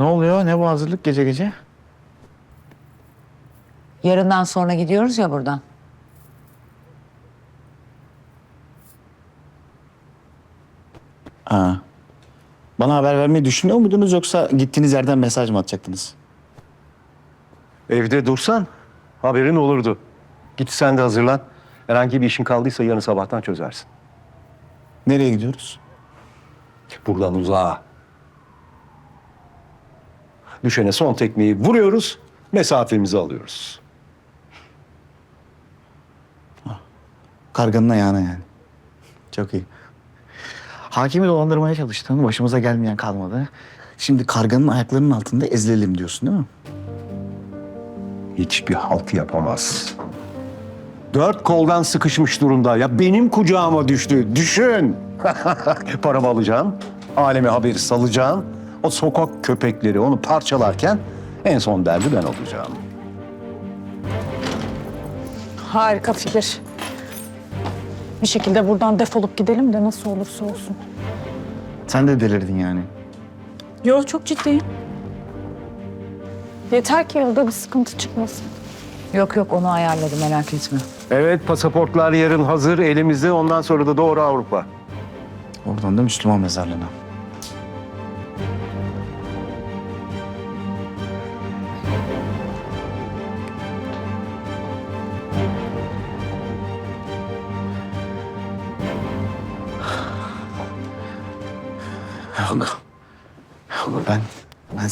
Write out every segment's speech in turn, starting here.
Ne oluyor? Ne bu hazırlık gece gece? Yarından sonra gidiyoruz ya buradan. Ha. Bana haber vermeyi düşünüyor muydunuz yoksa gittiğiniz yerden mesaj mı atacaktınız? Evde dursan haberin olurdu. Git sen de hazırlan. Herhangi bir işin kaldıysa yarın sabahtan çözersin. Nereye gidiyoruz? Buradan uzağa. Düşene son tekmeyi vuruyoruz, mesafemizi alıyoruz. Karganın ayağına yani. Çok iyi. Hakimi dolandırmaya çalıştın. Başımıza gelmeyen kalmadı. Şimdi karganın ayaklarının altında ezilelim diyorsun değil mi? Hiçbir halk yapamaz. Dört koldan sıkışmış durumda. Ya benim kucağıma düştü. Düşün. Paramı alacağım. Aleme haberi salacağım. O sokak köpekleri onu parçalarken en son derdi ben olacağım. Harika fikir. Bir şekilde buradan defolup gidelim de nasıl olursa olsun. Sen de delirdin yani. Yo çok ciddiyim. Yeter ki yolda bir sıkıntı çıkmasın. Yok yok onu ayarladım merak etme. Evet pasaportlar yarın hazır elimizde. Ondan sonra da doğru Avrupa. Oradan da Müslüman mezarlığına.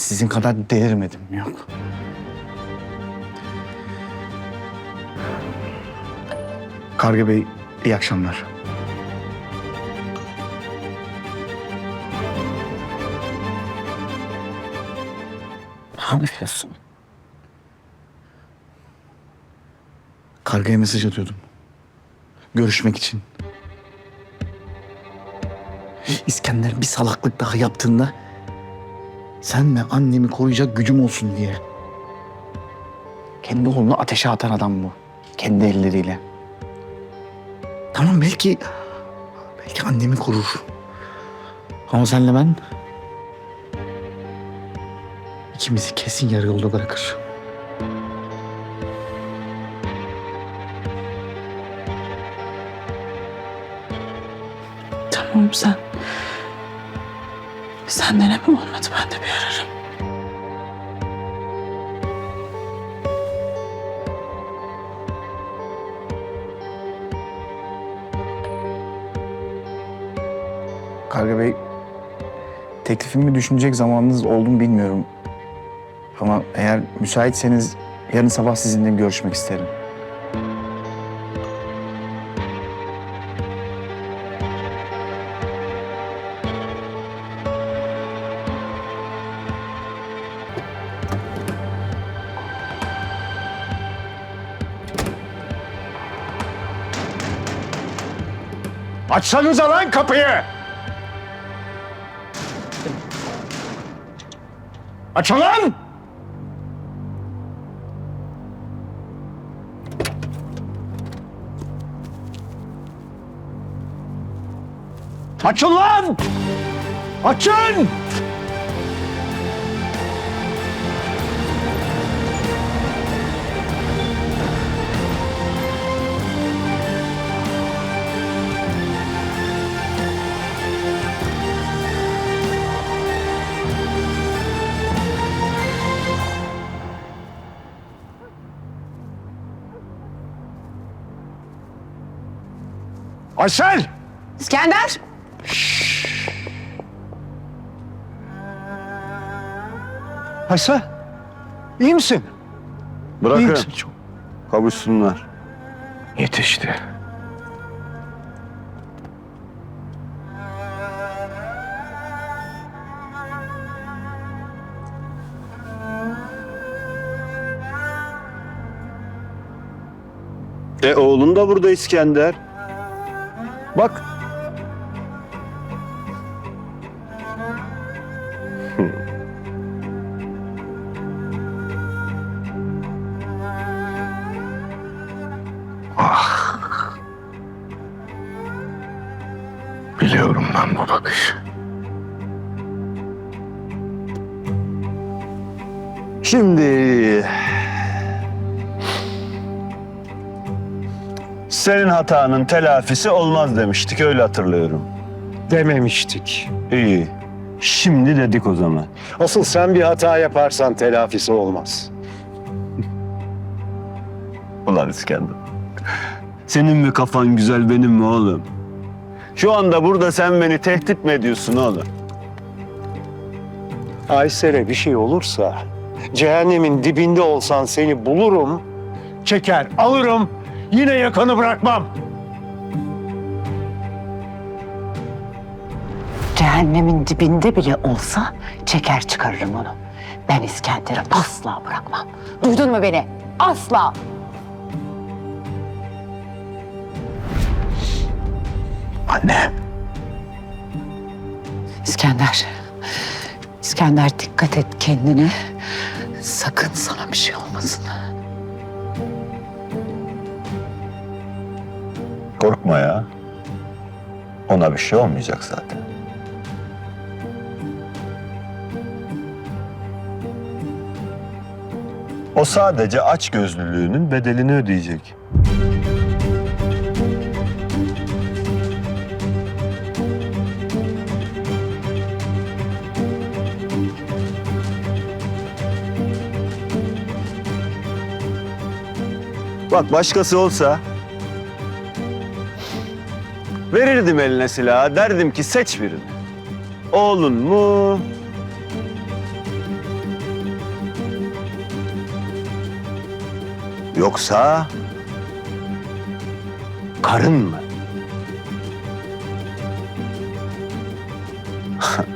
Sizin kadar delirmedim yok. Karga Bey iyi akşamlar. Ne yapıyorsun? Kargaya mesaj atıyordum. Görüşmek için. İskender bir salaklık daha yaptığında sen ve annemi koruyacak gücüm olsun diye. Kendi oğlunu ateşe atan adam bu. Kendi elleriyle. Tamam belki belki annemi korur. Ama senle ben ikimizi kesin yarı yolda bırakır. Tamam sen. Sen deneme olmadı ben de bir ararım. Karga Bey, teklifimi düşünecek zamanınız oldu mu bilmiyorum. Ama eğer müsaitseniz yarın sabah sizinle görüşmek isterim. Açsanıza lan kapıyı! Açın lan! Açın! Açın! Aysel! İskender! Aysel! iyi misin? İyi Bırakın. misin? Çok Kavuşsunlar. yetişti. E oğlun da burada İskender. Bak. Hatanın telafisi olmaz demiştik öyle hatırlıyorum. Dememiştik. İyi. Şimdi dedik o zaman. Asıl sen bir hata yaparsan telafisi olmaz. Ulan İskender. Senin mi kafan güzel benim mi oğlum? Şu anda burada sen beni tehdit mi ediyorsun oğlum? Ayser'e bir şey olursa cehennemin dibinde olsan seni bulurum, çeker alırım, yine yakanı bırakmam. Cehennemin dibinde bile olsa çeker çıkarırım onu. Ben İskender'i asla bırakmam. Duydun mu beni? Asla. Anne. İskender. İskender dikkat et kendine. Sakın sana bir şey olmasın. Korkma ya. Ona bir şey olmayacak zaten. O sadece aç gözlülüğünün bedelini ödeyecek. Bak başkası olsa verirdim eline silahı derdim ki seç birini. Oğlun mu? Yoksa karın mı?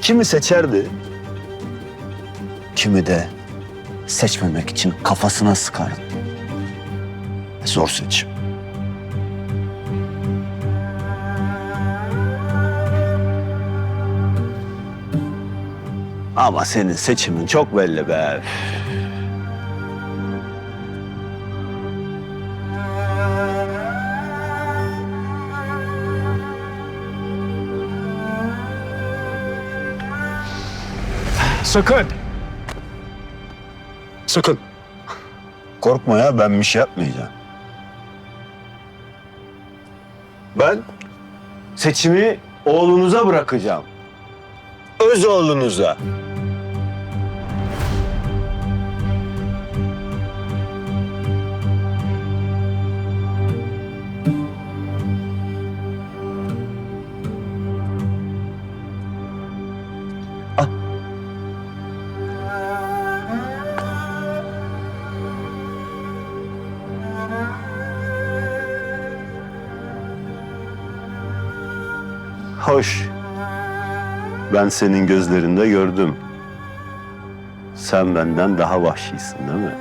Kimi seçerdi? Kimi de seçmemek için kafasına sıkardı. Zor seçim. Ama senin seçimin çok belli be. Sakın. Sakın. Korkma ya ben bir şey yapmayacağım. Ben seçimi oğlunuza bırakacağım. Öz Ben senin gözlerinde gördüm. Sen benden daha vahşisin değil mi?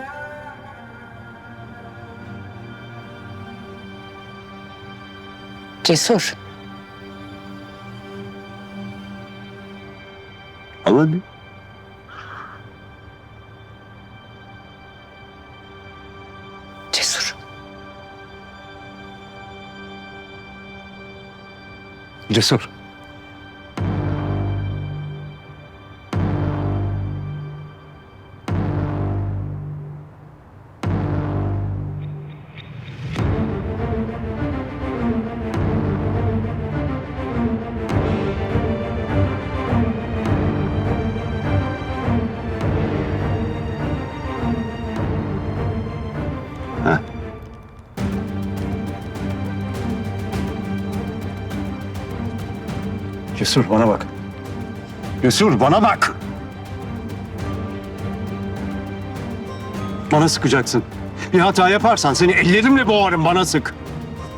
Cesur. Al hadi. Cesur. Cesur. Cesur bana bak. Cesur bana bak. Bana sıkacaksın. Bir hata yaparsan seni ellerimle boğarım bana sık.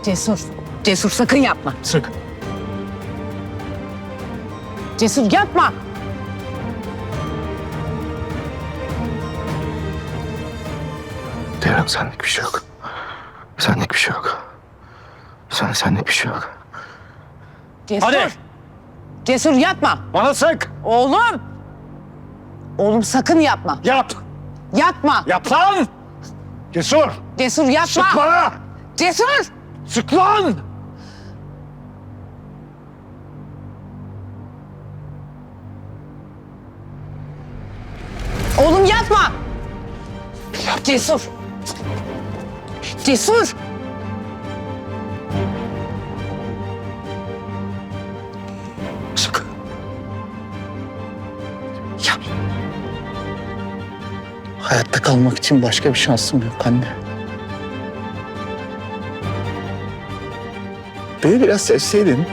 Cesur. Cesur sakın yapma. Sık. Cesur yapma. Devrem senlik bir şey yok. Senlik bir şey yok. Sen senlik bir şey yok. Cesur. Hadi. Cesur yapma. Bana sık. Oğlum. Oğlum sakın yapma. Yap. Yapma. Yap lan. Cesur. Cesur yapma. Sık bana. Cesur. Sık lan. Yapma. Cesur. Cesur. Hayatta kalmak için başka bir şansım yok anne. Beni biraz sevseydin.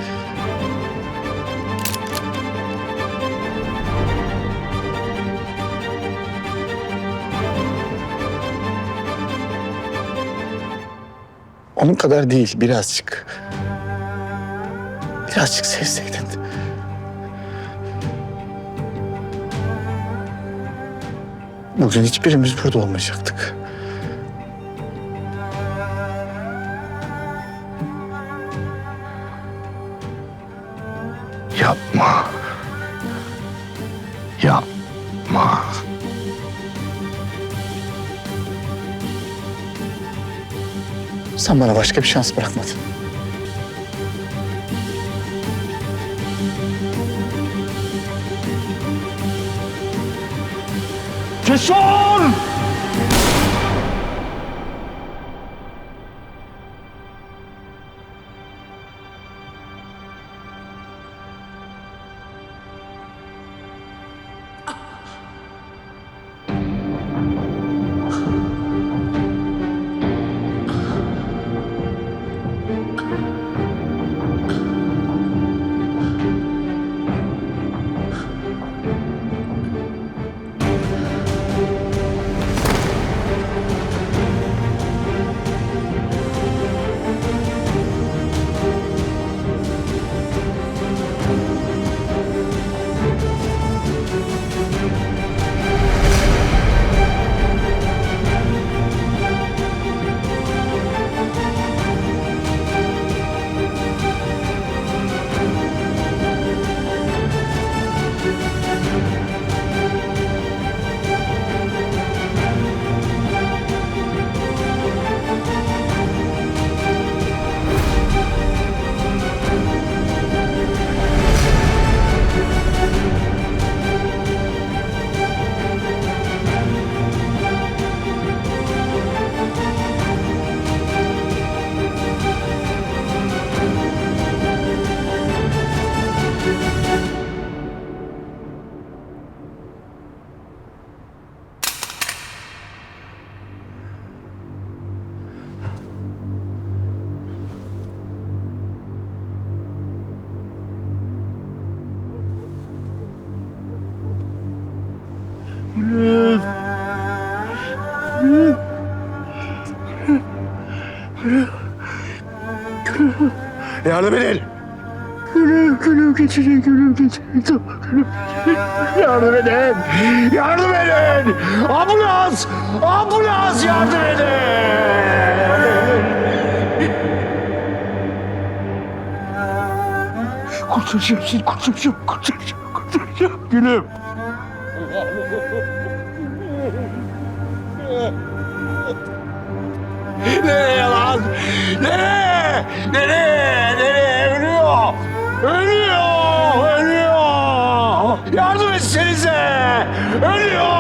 Onun kadar değil, birazcık. Birazcık sevseydin. Bugün hiçbirimiz burada olmayacaktık. Yapma. Yapma. Sen bana başka bir şans bırakmadın. Cesur! Yardım Gülüm. Yardım edin. Yardım edin. Ambulans. Ambulans yardım edin. Kurtaracağım seni, kurtaracağım, kurtaracağım, kurtaracağım. Gülüm. Nereye lan? Nereye? Nereye? Nereye? Ölüyor. Ölüyor. any of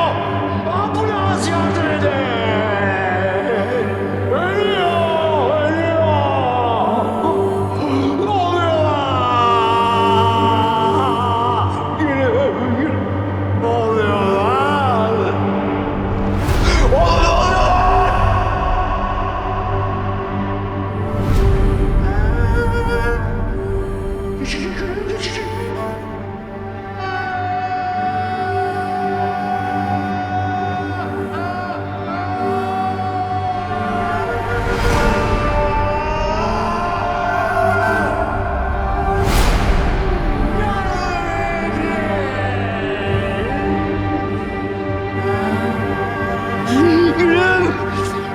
Gülüm,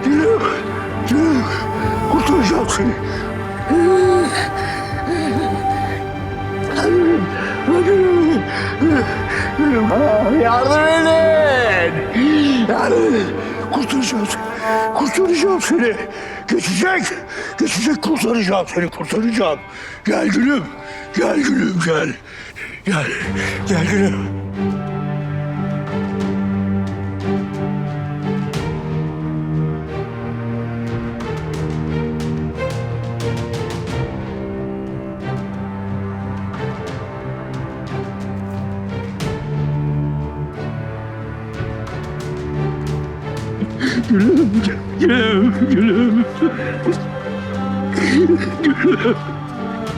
gülüm, gülüm. Kurtaracağım seni. Gülüm, gülüm, gülüm. Yardım edin. Yardım edin. Kurtaracağım seni. Kurtaracağım seni. Geçecek. Geçecek kurtaracağım seni. Kurtaracağım. Gel gülüm. Gel gülüm gel. Gel. Gel gülüm. Gülüm, gülüm. Gülüm.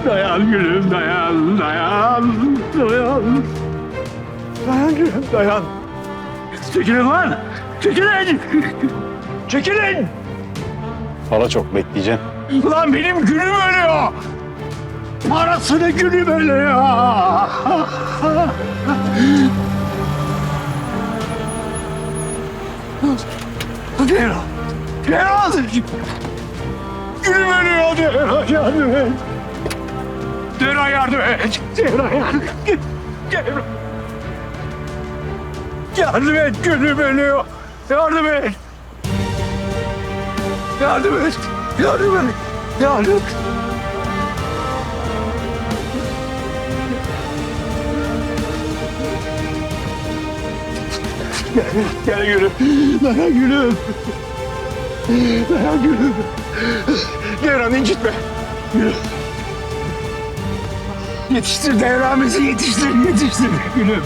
Dayan gülüm, dayan, dayan, dayan. Dayan gülüm, dayan. Çekilin lan! Çekilin! Çekilin! Para çok bekleyeceğim. Lan benim gülüm ölüyor! Parasını gülüm ölüyor! Zehra! Zehra! Gülüm ölüyor Zehra yardım et! Zehra yardım et! Zehra yardım et! Zehra! Yardım et gülüm ölüyor! Yardım et! Yardım et! Yardım et! Yardım et! Gel, gel gülüm. Dayan gülüm. Dayan gülüm. Devran incitme. Gülüm. Yetiştir devramızı yetiştir, yetiştir. Gülüm.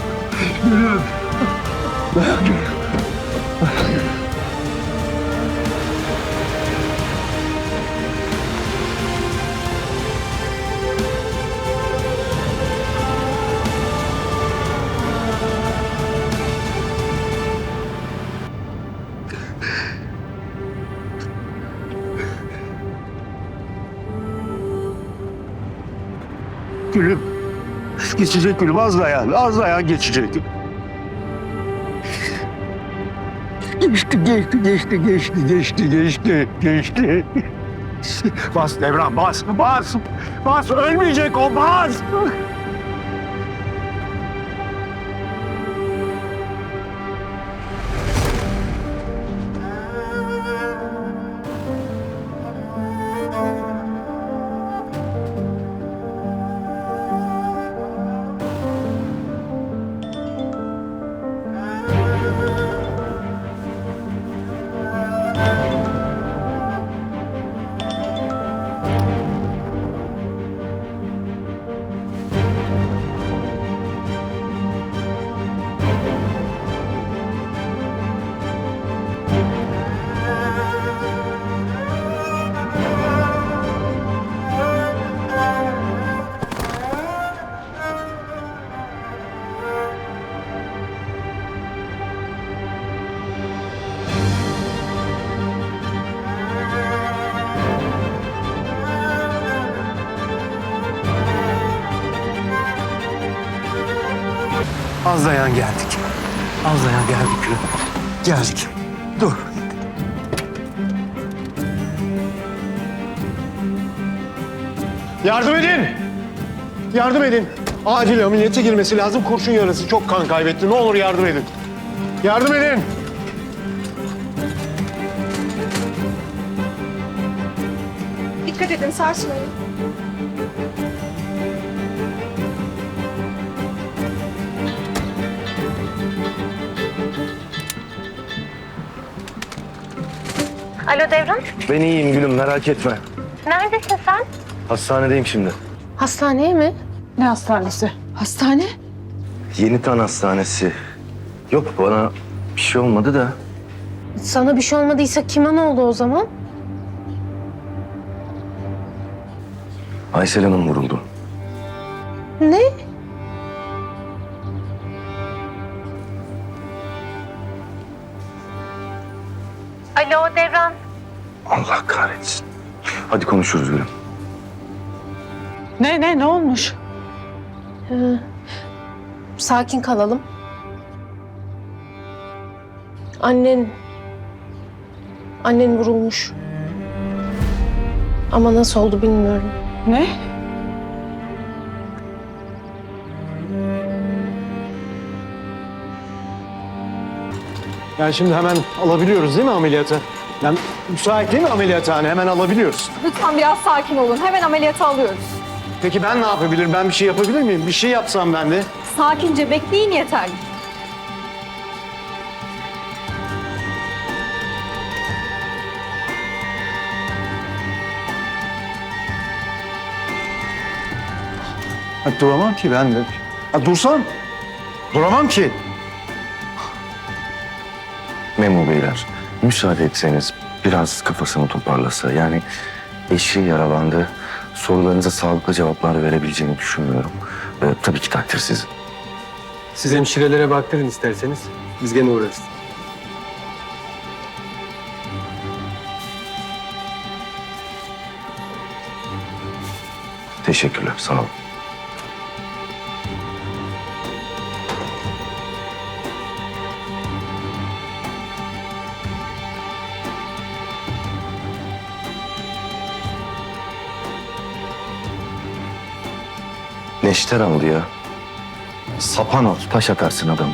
Gülüm. Dayan gülüm. Gülüm. Geçecek gülüm. Az dayan. Az dayan geçecek. Geçti, geçti, geçti, geçti, geçti, geçti, geçti. Bas Devran, bas, bas. Bas, ölmeyecek o, bas. Az dayan geldik. Az dayan geldik. Geldik. Dur. Yardım edin! Yardım edin. Acil ameliyata girmesi lazım. Kurşun yarası. Çok kan kaybetti. Ne olur yardım edin. Yardım edin. Dikkat edin sarsmayın. Alo Devran, Ben iyiyim gülüm merak etme. neredesin sen? Hastanedeyim şimdi. Hastaneye mi? Ne hastanesi? Hastane? Yeni Tan Hastanesi. Yok bana bir şey olmadı da. Sana bir şey olmadıysa kime ne oldu o zaman? Aysel Hanım vuruldu. Ne? Alo Devran. Allah kahretsin. Hadi konuşuruz gülüm. Ne ne ne olmuş? Ee, sakin kalalım. Annen... Annen vurulmuş. Ama nasıl oldu bilmiyorum. Ne? Yani şimdi hemen alabiliyoruz değil mi ameliyata? Yani müsait değil mi ameliyathane? Hemen alabiliyoruz. Lütfen biraz sakin olun. Hemen ameliyata alıyoruz. Peki ben ne yapabilirim? Ben bir şey yapabilir miyim? Bir şey yapsam ben de. Sakince bekleyin yeterli. Ha, duramam ki ben de. Ha, dursam duramam ki. Memo beyler müsaade etseniz biraz kafasını toparlasa. Yani eşi yaralandı. Sorularınıza sağlıklı cevaplar verebileceğini düşünmüyorum. Ve tabii ki takdir sizin. Siz hemşirelere baktırın isterseniz. Biz gene uğrarız. Teşekkürler, sağ olun. Neşter aldı ya. Sapan ol, taş atarsın adamı.